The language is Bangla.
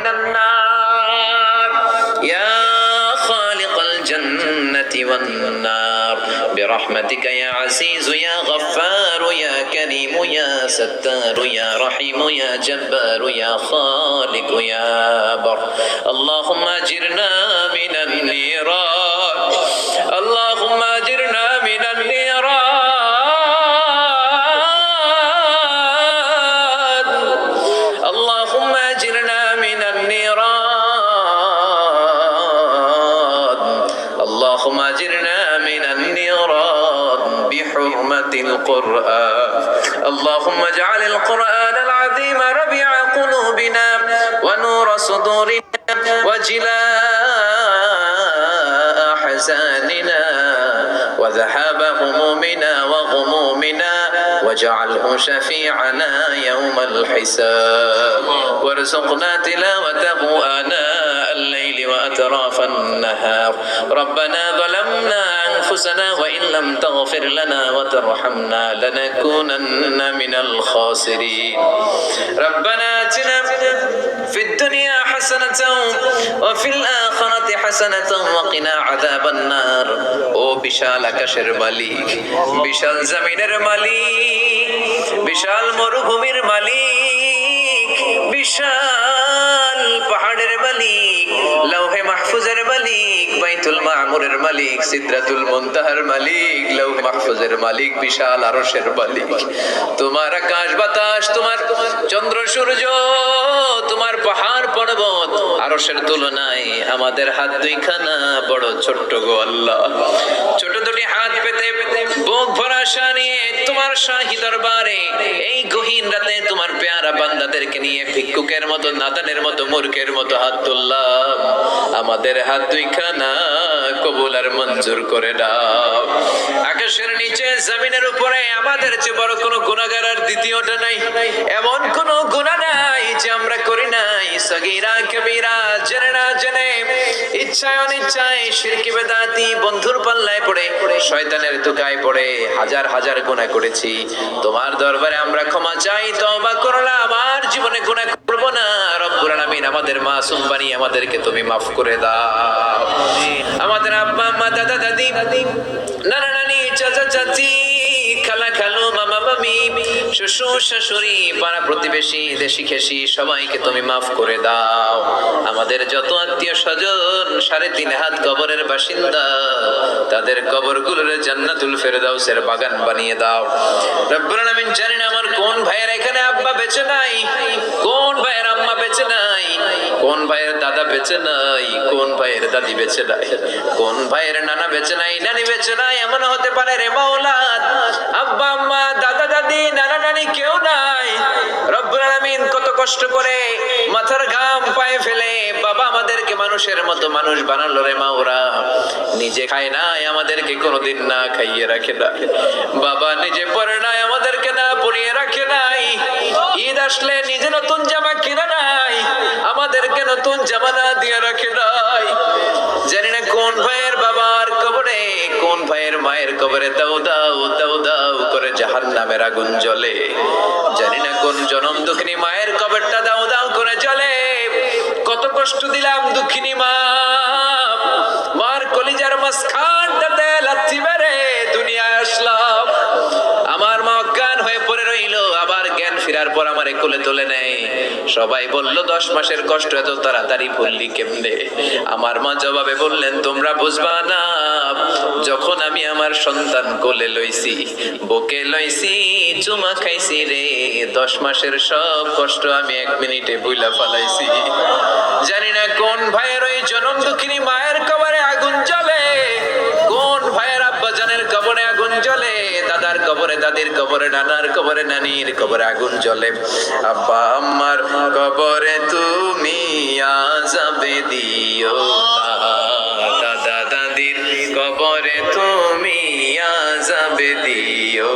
من النار. يا خالق الجنة والنار برحمتك يا عزيز يا غفار يا كريم يا ستار يا رحيم يا جبار يا خالق يا بر. اللهم اجرنا من النيران اللهم أجرنا من النيران بحرمة القرآن. اللهم اجعل القرآن العظيم ربيع قلوبنا ونور صدورنا وجلاء أحزاننا. وذهاب همومنا وغمومنا واجعله شفيعنا يوم الحساب. وارزقنا تلاوته آناء الليل وأطراف النهار ربنا ظلمنا أنفسنا وإن لم تغفر لنا وترحمنا لنكونن من الخاسرين ربنا آتنا في الدنيا حسنة وفي الآخرة حسنة وقنا عذاب النار ও বিশাল আকাশের মালিক বিশাল জমিনের মালিক বিশাল মরুভূমির মালিক বাইতুল মালিক, সিদ্রাতুল মুনতাহার মালিক লৌহে মাহফুজের মালিক, বিশাল আরশের মালিক। তোমার আকাশ বাতাস, তোমার চন্দ্র সূর্য, তোমার পাহাড় পর্বত, আরশের তুলনায় আমাদের হাত দুইখানা বড় ছোট্ট গো আল্লাহ। ছোট দুটি হাত পেতে বুক ভরা নিয়ে তোমার শাহী দরবারে, এই গহীন রাতে তোমার পেয়ারা বান্দাদেরকে নিয়ে ভিক্ষুকের মতো, নাদানের মতো, মূর্খের মতো হাত তুললাম। আমাদের হাত দুইখানা কবুল আর মঞ্জুর করে দাও। আকাশের নিচে, জমিনের উপরে আমাদের চেয়ে বড় কোনো গুণাগার আর দ্বিতীয়টা নাই। এমন কোনো গুণা নাই যে আমরা করি নাই। সগীরা, কবিরা, জেনে না জেনে, ইচ্ছায় অনিচ্ছায় বেদাতি বন্ধুর পাল্লায় পড়ে, শয়তানের তুকায় পড়ে হাজার হাজার গুনাহ করেছি। তোমার দরবারে আমরা ক্ষমা চাই, তওবা করলাম, আর জীবনে গুনাহ করব না। আমাদের মাসুম বানিয়ে আমাদেরকে তুমি মাফ করে দাও। আমাদের আব্বা আম্মা দাদা, দাদি, নানা, নানি, চাচা, চাচি, খালা, খালু, মামা, মামি, শ্বশুর, শাশুড়ি, পাড়া প্রতিবেশী, দেশি সবাইকে তুমি মাফ করে দাও। আমাদের যত আত্মীয় স্বজন, সাড়ে তিন হাত কবরের বাসিন্দা, তাদের কবরগুলোর জান্নাতুল ফেরদাউসের বাগান বানিয়ে দাও। রব্বুল আলামিন জানি না আমার কোন ভাইয়ের এখানে আব্বা বেঁচে নাই কোন ভাইয়ের দাদা বেঁচে নাই, কোন ভাইয়ের দাদি বেঁচে নাই, কোন ভাইয়ের নানা বেঁচে নাই, নানি বেঁচে নাই, এমন হতে পারে রে মাওলাদ আব্বা, আম্মা, দাদা, দাদি, নানা, নানি কেউ নাই। রব্বুল আলামিন কত কষ্ট করে মাথার ঘাম পায়ে ফেলে মানুষের মতো মানুষ বানালো রে মা ওরা নিজে খায় নাই, আমাদেরকে কোনোদিন না খাইয়ে রাখে না। বাবা নিজে পরে নাই, আমাদেরকে না পরিয়ে রাখে নাই। ঈদ আসলে নিজে নতুন জামা কিনে নাই আমাদেরকে নতুন জামা না দিয়ে রাখে নাই? জানি না কোন ভাইয়ের বাবার কবরে, কোন ভাইয়ের মায়ের কবরে দাও দাও দাও দাও করে জাহান নামের আগুন জ্বলে। জানি না কোন জনম দুঃখিনী মায়ের কবরটা দাও দাও করে জ্বলে। কষ্ট দিলাম, দুঃখিনী মা। মার কলিজার মাঝখানটাতে লাথি মেরে দুনিয়ায় আসলাম। আমার মা অজ্ঞান হয়ে পড়ে রইল, আবার জ্ঞান ফেরার পর আমার কোলে তুলে নেয়। সবাই বলল, দশ মাসের কষ্ট, এত তাড়াতাড়ি ভুললি কেমনে? আমার মা জবাবে বললেন, তোমরা বুঝবা না, যখন আমি আমার সন্তান কোলে লইছি, বুকে লইছি, চুমা খাইছি রে, দশ মাসের সব কষ্ট আমি এক মিনিটে বুইলা ফালাইছি। ভাইয়ের ওই জনম দুঃখিনী মায়ের কবরে আগুন জ্বলে। কোন ভাইয়ের আব্বা জানের কবরে আগুন জ্বলে? দাদার কবরে, দাদির কবরে, নানার কবরে, নানির কবরে আগুন জ্বলে। আব্বা, আম্মার কবরে তুমি আজাবে দিও দাদা, দাদির কবরে তুমি আজাবে দিও